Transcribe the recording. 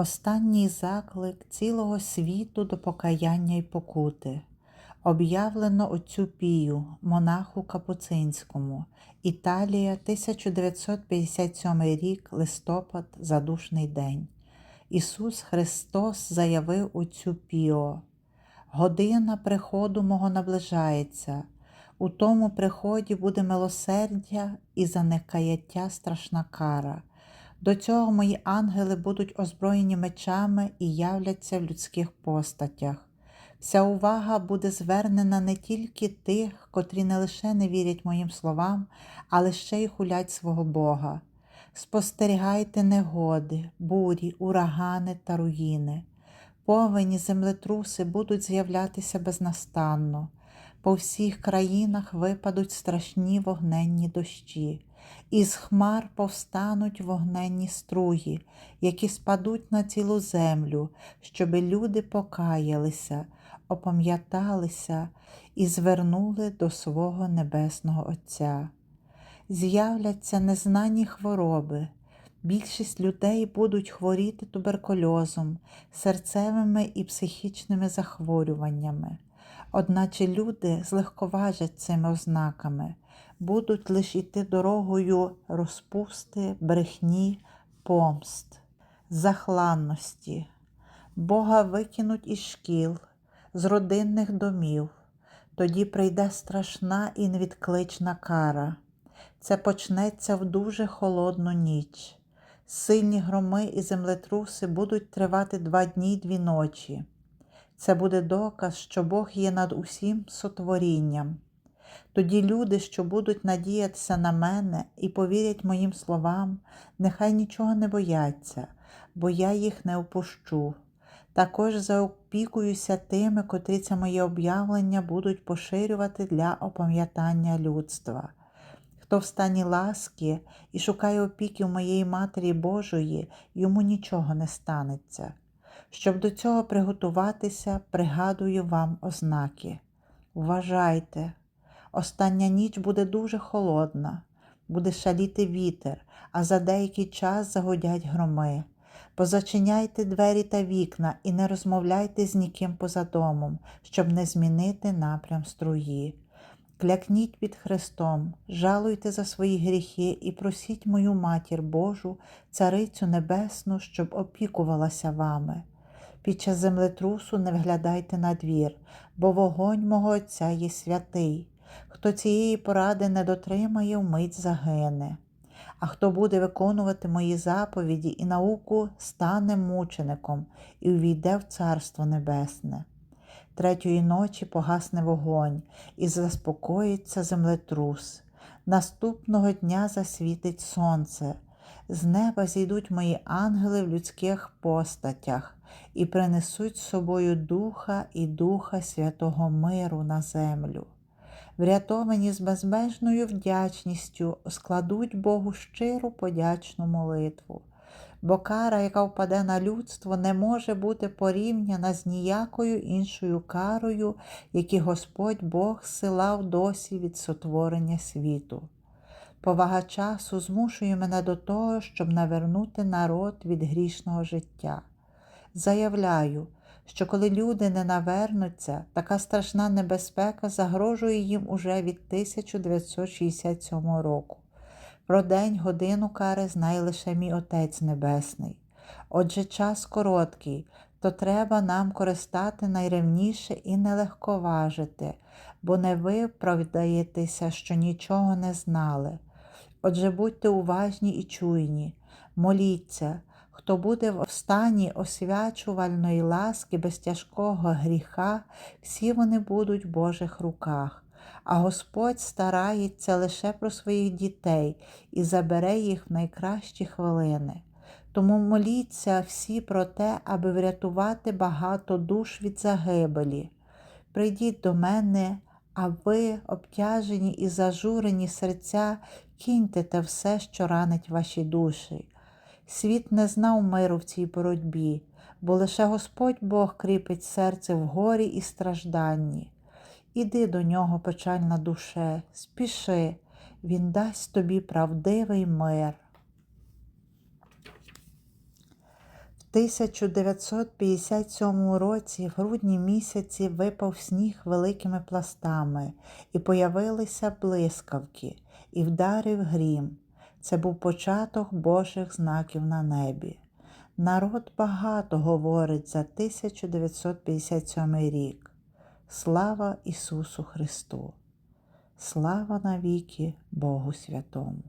Останній заклик цілого світу до покаяння й покути. Об'явлено отцю Пію, монаху Капуцинському, Італія, 1957 рік, листопад, задушний день. Ісус Христос заявив отцю Піо: Година приходу мого наближається. У тому приході буде милосердя і за некаяття страшна кара. До цього мої ангели будуть озброєні мечами і являться в людських постатях. Вся увага буде звернена не тільки тих, котрі не лише не вірять моїм словам, але ще й хулять свого Бога. Спостерігайте негоди, бурі, урагани та руїни. Повені землетруси будуть з'являтися безнастанно. По всіх країнах випадуть страшні вогненні дощі. Із хмар повстануть вогненні струї, які спадуть на цілу землю, щоби люди покаялися, опам'яталися і звернули до свого Небесного Отця. З'являться незнані хвороби. Більшість людей будуть хворіти туберкульозом, серцевими і психічними захворюваннями. Одначе люди злегковажать цими ознаками, будуть лише йти дорогою розпусти, брехні, помст, захланності. Бога викинуть із шкіл, з родинних домів. Тоді прийде страшна і невідклична кара. Це почнеться в дуже холодну ніч. Сильні громи і землетруси будуть тривати два дні й дві ночі. Це буде доказ, що Бог є над усім сотворінням. Тоді люди, що будуть надіятися на мене і повірять моїм словам, нехай нічого не бояться, бо я їх не опущу. Також заопікуюся тими, котрі це моє об'явлення будуть поширювати для опам'ятання людства. Хто в стані ласки і шукає опіки у моєї Матері Божої, йому нічого не станеться. Щоб до цього приготуватися, пригадую вам ознаки. Вважайте, остання ніч буде дуже холодна, буде шаліти вітер, а за деякий час загодять громи. Позачиняйте двері та вікна і не розмовляйте з ніким поза домом, щоб не змінити напрям струї. Клякніть під Христом, жалуйте за свої гріхи і просіть мою матір Божу, Царицю Небесну, щоб опікувалася вами. Під час землетрусу не вглядайте на двір, бо вогонь мого Отця є святий. Хто цієї поради не дотримає, вмить загине. А хто буде виконувати мої заповіді і науку, стане мучеником і увійде в Царство Небесне. Третьої ночі погасне вогонь і заспокоїться землетрус. Наступного дня засвітить сонце. З неба зійдуть мої ангели в людських постатях і принесуть з собою духа і духа святого миру на землю. Врятовані з безмежною вдячністю складуть Богу щиру подячну молитву, бо кара, яка впаде на людство, не може бути порівняна з ніякою іншою карою, які Господь Бог силав досі від сотворення світу. Повага часу змушує мене до того, щоб навернути народ від грішного життя. Заявляю, що коли люди не навернуться, така страшна небезпека загрожує їм уже від 1967 року. Про день годину кари знає лише мій Отець Небесний. Отже, час короткий, то треба нам користати найревніше і нелегковажити, бо не ви правдаєтеся, що нічого не знали. Отже, будьте уважні і чуйні, моліться. Хто буде в стані освячувальної ласки без тяжкого гріха, всі вони будуть в Божих руках, а Господь старається лише про своїх дітей і забере їх в найкращі хвилини. Тому моліться всі про те, аби врятувати багато душ від загибелі. Прийдіть до мене, а ви, обтяжені і зажурені серця, кіньте те все, що ранить ваші душі. Світ не знав миру в цій боротьбі, бо лише Господь Бог кріпить серце в горі і стражданні. Іди до нього, печальна душе, спіши, Він дасть тобі правдивий мир. В 1957 році в грудні місяці випав сніг великими пластами, і появилися блискавки, і вдарив грім. Це був початок Божих знаків на небі. Народ багато говорить за 1957 рік. Слава Ісусу Христу! Слава навіки Богу Святому!